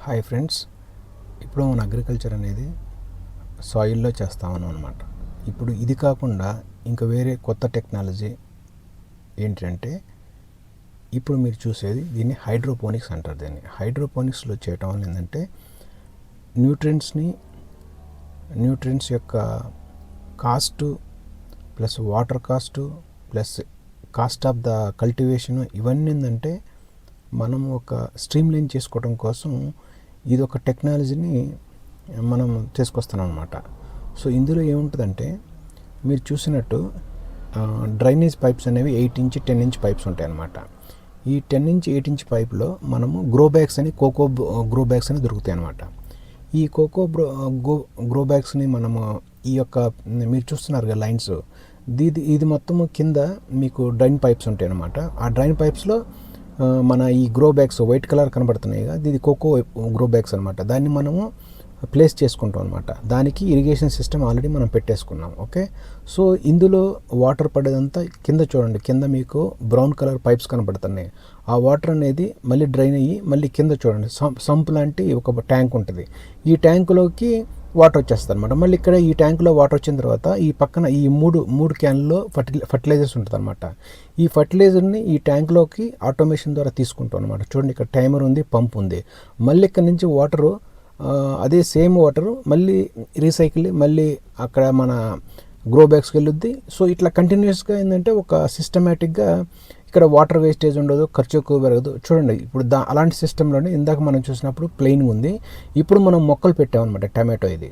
Hi friends ఇప్పుడు మన agriculture అనేది సాయిల్లో చేస్తామని అనమాట ఇప్పుడు ఇది కాకుండా ఇంకా వేరే కొత్త టెక్నాలజీ ఏంటంటే ఇప్పుడు మీరు చూసేది దీన్ని హైడ్రోపోనిక్స్ అంటారు దీన్ని. హైడ్రోపోనిక్స్లో చేయటం వల్ల ఏంటంటే న్యూట్రియంట్స్ని న్యూట్రియంట్స్ యొక్క cost plus water cost plus cost of the cultivation ఇవన్నీ ఏంటంటే మనం ఒక స్ట్రీమ్లైన్ చేసుకోవడం కోసం ఇది ఒక టెక్నాలజీని మనం తీసుకొస్తున్నాం అనమాట సో ఇందులో ఏముంటుందంటే మీరు చూసినట్టు డ్రైనేజ్ పైప్స్ అనేవి eight inch ten inch pipes ఉంటాయి అన్నమాట ఈ టెన్ ఇంచ్ ఎయిట్ ఇంచ్ పైప్లో మనము గ్రో బ్యాగ్స్ అని కోకో గ్రో బ్యాగ్స్ అని దొరుకుతాయి అన్నమాట ఈ కోకో బ్రో గో గ్రో బ్యాగ్స్ని మనము ఈ యొక్క మీరు చూస్తున్నారు కదా లైన్స్. ఇది ఇది మొత్తము కింద మీకు డ్రైన్ పైప్స్ ఉంటాయి అన్నమాట ఆ డ్రైన్ పైప్స్లో మన ఈ గ్రో బ్యాగ్స్ వైట్ కలర్ కనబడుతున్నాయి కదా ఇది కోకో గ్రో బ్యాగ్స్ అనమాట దాన్ని మనము ప్లేస్ చేసుకుంటాం అనమాట దానికి ఇరిగేషన్ సిస్టమ్ ఆల్రెడీ మనం పెట్టేసుకున్నాం ఓకే సో ఇందులో వాటర్ పడేదంతా కింద చూడండి కింద మీకు బ్రౌన్ కలర్ పైప్స్ కనబడుతున్నాయి. ఆ వాటర్ అనేది మళ్ళీ డ్రైన్ అయ్యి మళ్ళీ కింద చూడండి సంప్ సంప్ లాంటి ఒక ట్యాంక్ ఉంటుంది. ఈ ట్యాంకులోకి వాటర్ వచ్చేస్తుంది అనమాట మళ్ళీ ఇక్కడ ఈ ట్యాంకులో వాటర్ వచ్చిన తర్వాత ఈ పక్కన ఈ మూడు మూడు క్యాన్లో ఫర్టి ఫర్టిలైజర్స్ ఉంటుంది అనమాట ఈ ఫర్టిలైజర్ని ఈ ట్యాంక్లోకి ఆటోమేషన్ ద్వారా తీసుకుంటాం అనమాట చూడండి ఇక్కడ టైమర్ ఉంది పంప్ ఉంది. మళ్ళీ ఇక్కడ నుంచి వాటరు అదే సేమ్ వాటర్ మళ్ళీ రీసైకిల్ మళ్ళీ అక్కడ మన గ్రో బ్యాగ్స్కి వెళ్ళొద్ది. సో ఇట్లా కంటిన్యూస్గా ఏంటంటే ఒక సిస్టమేటిక్గా ఇక్కడ వాటర్ వేస్టేజ్ ఉండదు ఖర్చు ఎక్కువ పెరగదు. చూడండి ఇప్పుడు దా అలాంటి సిస్టంలోనే ఇందాక మనం చూసినప్పుడు ప్లెయిన్ ఉంది. ఇప్పుడు మనం మొక్కలు పెట్టామన్నమాట టమాటో ఇది.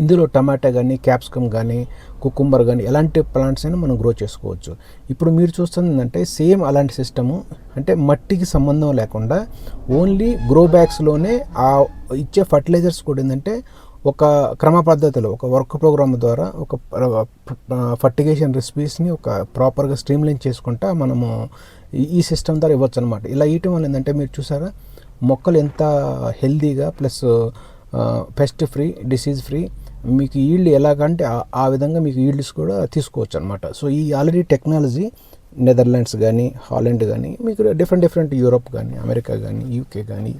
ఇందులో టమాటా కానీ క్యాప్సికమ్ కానీ కుకుంబర్ కానీ ఎలాంటి ప్లాంట్స్ అయినా మనం గ్రో చేసుకోవచ్చు. ఇప్పుడు మీరు చూస్తుంది ఏంటంటే సేమ్ అలాంటి సిస్టము అంటే మట్టికి సంబంధం లేకుండా ఓన్లీ గ్రో బ్యాగ్స్లోనే ఆ ఇచ్చే ఫర్టిలైజర్స్ కూడా ఏంటంటే ఒక క్రమ పద్ధతిలో ఒక వర్క్ ప్రోగ్రామ్ ద్వారా ఒక ఫర్టిగేషన్ రెసిపీస్ని ఒక ప్రాపర్గా స్ట్రీమ్లైన్ చేసుకుంటా మనము ఈ- సిస్టమ్ ద్వారా ఇవ్వచ్చు అనమాట ఇలా ఇవ్వటం వల్ల ఏంటంటే మీరు చూసారా? మొక్కలు ఎంత హెల్దీగా plus pest free disease free మీకు ఈల్డ్ ఎలాగంటే ఆ- ఆ విధంగా మీకు ఈల్డ్స్ కూడా తీసుకోవచ్చు అనమాట సో ఈ ఆల్రెడీ టెక్నాలజీ నెదర్లాండ్స్ కానీ హాలండ్ కానీ మీకు డిఫరెంట్ డిఫరెంట్ యూరోప్ కానీ అమెరికా కానీ యూకే కానీ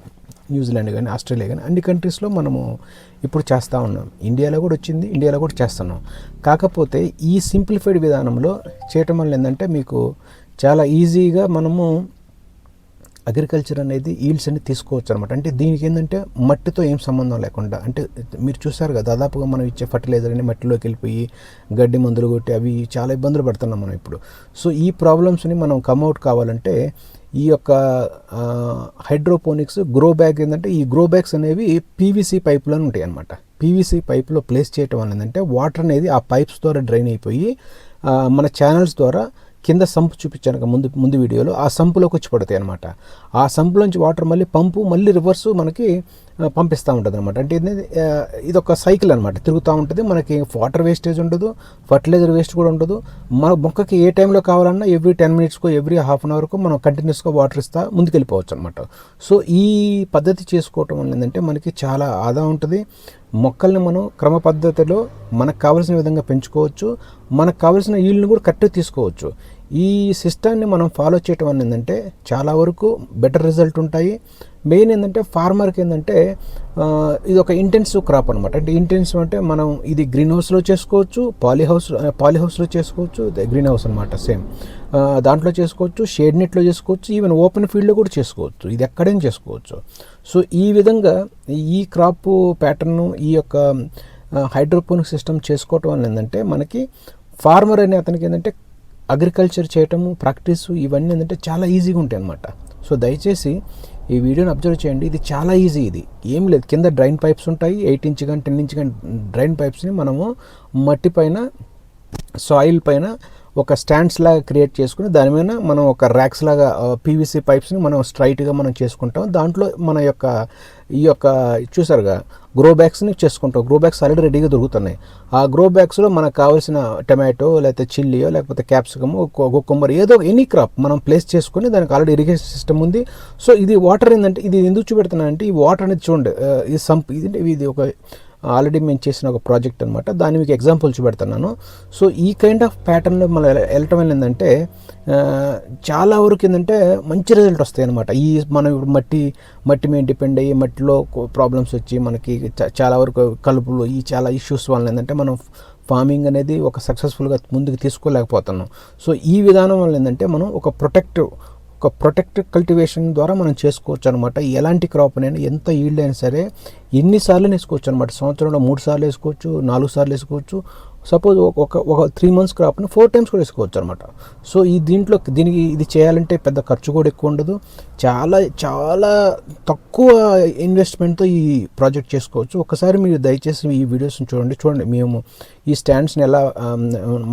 న్యూజిలాండ్ కానీ ఆస్ట్రేలియా కానీ అన్ని కంట్రీస్లో మనము ఇప్పుడు చేస్తూ ఉన్నాం. ఇండియాలో కూడా వచ్చింది ఇండియాలో కూడా చేస్తున్నాం. కాకపోతే ఈ సింప్లిఫైడ్ విధానంలో చేయటం వల్ల ఏంటంటే మీకు చాలా ఈజీగా మనము అగ్రికల్చర్ అనేది ఈల్డ్స్ అనేది తీసుకోవచ్చు అనమాట అంటే దీనికి ఏంటంటే మట్టితో ఏం సంబంధం లేకుండా అంటే మీరు చూసారు కదా దాదాపుగా మనం ఇచ్చే ఫర్టిలైజర్ అని మట్టిలోకి వెళ్ళిపోయి గడ్డి మందులు కొట్టి అవి చాలా ఇబ్బందులు పడుతున్నాం మనం ఇప్పుడు. సో ఈ ప్రాబ్లమ్స్ని మనం కమ్అవుట్ కావాలంటే ఈ యొక్క హైడ్రోపోనిక్స్ గ్రో బ్యాగ్ ఏంటంటే ఈ గ్రో బ్యాగ్స్ అనేవి పీవీసీ పైపులో ఉంటాయి అనమాట పీవీసీ పైప్లో ప్లేస్ చేయటం అనేది అంటే వాటర్ అనేది ఆ పైప్స్ ద్వారా డ్రైన్ అయిపోయి మన ఛానల్స్ ద్వారా కింద సంపు చూపించాను ముందు ముందు వీడియోలో. ఆ సంపులోకి వచ్చి పడతాయి అనమాట ఆ సంపులోంచి వాటర్ మళ్ళీ పంపు మళ్ళీ రివర్స్ మనకి పంపిస్తూ ఉంటుంది అనమాట అంటే ఇది ఇది ఒక సైకిల్ అనమాట తిరుగుతూ ఉంటుంది. మనకి వాటర్ వేస్టేజ్ ఉండదు ఫర్టిలైజర్ వేస్ట్ కూడా ఉండదు. మన మొక్కకి ఏ టైంలో కావాలన్నా ఎవ్రీ టెన్ మినిట్స్కో ఎవ్రీ హాఫ్ అన్ అవర్కు మనం కంటిన్యూస్గా వాటర్ ఇస్తా ముందుకెళ్ళిపోవచ్చు అనమాట సో ఈ పద్ధతి చేసుకోవటం వల్ల ఏంటంటే మనకి చాలా ఆదా ఉంటుంది. మొక్కల్ని మనం క్రమ పద్ధతిలో మనకు కావాల్సిన విధంగా పెంచుకోవచ్చు మనకు కావాల్సిన ఈల్డ్ని కూడా కరెక్ట్గా తీసుకోవచ్చు. ఈ సిస్టాన్ని మనం ఫాలో చేయటం అని ఏంటంటే చాలా వరకు బెటర్ రిజల్ట్ ఉంటాయి. మెయిన్ ఏంటంటే ఫార్మర్కి ఏంటంటే ఇది ఒక ఇంటెన్సివ్ క్రాప్ అనమాట అంటే ఇంటెన్సివ్ అంటే మనం ఇది గ్రీన్ హౌస్లో చేసుకోవచ్చు పాలీ హౌస్ పాలీ హౌస్లో చేసుకోవచ్చు గ్రీన్ హౌస్ అనమాట సేమ్ దాంట్లో చేసుకోవచ్చు షేడ్ నెట్లో చేసుకోవచ్చు ఈవెన్ ఓపెన్ ఫీల్డ్లో కూడా చేసుకోవచ్చు. ఇది ఎక్కడైనా చేసుకోవచ్చు. సో ఈ విధంగా ఈ క్రాప్ ప్యాటర్న్ ఈ యొక్క హైడ్రోపోనిక్ సిస్టమ్ చేసుకోవటం వల్ల ఏంటంటే మనకి ఫార్మర్ అనే అతనికి ఏంటంటే అగ్రికల్చర్ చేయటము ప్రాక్టీస్ ఇవన్నీ ఏంటంటే చాలా ఈజీగా ఉంటాయి అన్నమాట సో దయచేసి ఈ వీడియోని అబ్జర్వ్ చేయండి. ఇది చాలా ఈజీ ఇది. ఏం లేదు. కింద డ్రైన్ పైప్స్ ఉంటాయి. ఎయిట్ ఇంచ్ కానీ టెన్ ఇంచ్ కానీ డ్రైన్ పైప్స్ని మనము మట్టి పైన సాయిల్ పైన ఒక స్టాండ్స్ లాగా క్రియేట్ చేసుకుని దాని మీద మనం ఒక ర్యాక్స్ లాగా పీవీసీ పైప్స్ని మనం స్ట్రైట్గా మనం చేసుకుంటాం. దాంట్లో మన యొక్క ఈ యొక్క చూసారుగా గ్రో బ్యాగ్స్ని చేసుకుంటాం. గ్రో బ్యాగ్స్ ఆల్రెడీ రెడీగా దొరుకుతున్నాయి. ఆ గ్రో బ్యాగ్స్లో మనకు కావాల్సిన టమాటో లేకపోతే చిల్లియో లేకపోతే క్యాప్సికమ్ కుక్కుంబర్ ఏదో ఎనీ క్రాప్ మనం ప్లేస్ చేసుకుని దానికి ఆల్రెడీ ఇరిగేషన్ సిస్టమ్ ఉంది. సో ఇది వాటర్ ఏంటంటే ఇది ఎందుకు చూపెడుతున్నానంటే ఈ వాటర్ అనేది చూడండి ఇది సంప్ ఇది ఇది ఒక ఆల్రెడీ మేము చేసిన ఒక ప్రాజెక్ట్ అనమాట దాన్ని మీకు ఎగ్జాంపుల్ చూపెడుతున్నాను. సో ఈ కైండ్ ఆఫ్ ప్యాటర్న్లో మనం వెళ్ళటం ఏంటంటే చాలా వరకు ఏంటంటే మంచి రిజల్ట్ వస్తాయి అనమాట ఈ మనం ఇప్పుడు మట్టి మట్టి మీద డిపెండ్ అయ్యి మట్టిలో ప్రాబ్లమ్స్ వచ్చి మనకి చాలా వరకు కలుపులు ఈ చాలా ఇష్యూస్ వల్ల ఏంటంటే మనం ఫార్మింగ్ అనేది ఒక సక్సెస్ఫుల్గా ముందుకు తీసుకోలేకపోతున్నాం. సో ఈ విధానం వల్ల ఏంటంటే మనం ఒక ప్రొటెక్టివ్ ఒక ప్రొటెక్ట్ కల్టివేషన్ ద్వారా మనం చేసుకోవచ్చు అనమాట ఎలాంటి క్రాప్ అయినా ఎంత ఈల్డ్ అయినా సరే ఎన్నిసార్లు వేసుకోవచ్చు అనమాట సంవత్సరంలో మూడు సార్లు వేసుకోవచ్చు నాలుగు సార్లు వేసుకోవచ్చు. సపోజ్ ఒక ఒక త్రీ మంత్స్ క్రాప్ని ఫోర్ టైమ్స్ కూడా వేసుకోవచ్చు అనమాట సో ఈ దీంట్లో దీనికి ఇది చేయాలంటే పెద్ద ఖర్చు కూడా ఎక్కువ ఉండదు. చాలా చాలా తక్కువ ఇన్వెస్ట్మెంట్తో ఈ ప్రాజెక్ట్ చేసుకోవచ్చు. ఒకసారి మీరు దయచేసి ఈ వీడియోస్ని చూడండి. చూడండి మేము ఈ స్టాండ్స్ని ఎలా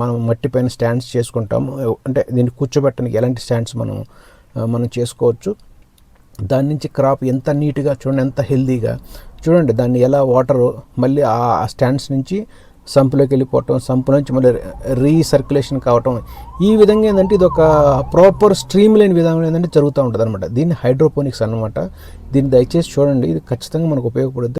మనం మట్టి పైన స్టాండ్స్ చేసుకుంటాము. అంటే దీన్ని కూర్చోబెట్టడానికి ఎలాంటి స్టాండ్స్ మనం మనం చేసుకోవచ్చు. దాని నుంచి క్రాప్ ఎంత నీట్గా చూడండి ఎంత హెల్తీగా. చూడండి దాన్ని ఎలా వాటర్ మళ్ళీ ఆ స్టాండ్స్ నుంచి సంపులోకి వెళ్ళిపోవటం సంపు నుంచి మళ్ళీ రీసర్క్యులేషన్ కావటం. ఈ విధంగా ఏంటంటే ఇది ఒక ప్రాపర్ స్ట్రీమ్ లేని విధానం ఏంటంటే జరుగుతూ ఉంటుంది అనమాట దీన్ని హైడ్రోపోనిక్స్ అనమాట దీన్ని దయచేసి చూడండి. ఇది ఖచ్చితంగా మనకు ఉపయోగపడుతుంది